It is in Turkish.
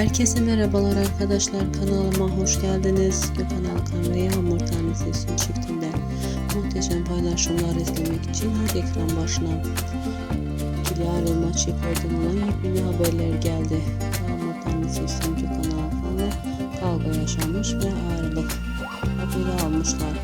Herkese merhabalar arkadaşlar kanalıma hoş geldiniz. Gökhan Alkan ve Yağmur Tanesi çiftinde muhteşem paylaşımlar izlemek için hadi ekran başına. İkili ayrılma olan yepyeni haberler geldi. Yağmur Tanesi isim Gökhan Alkan ve kavga yaşanmış ve ayrılık haberi almışlar.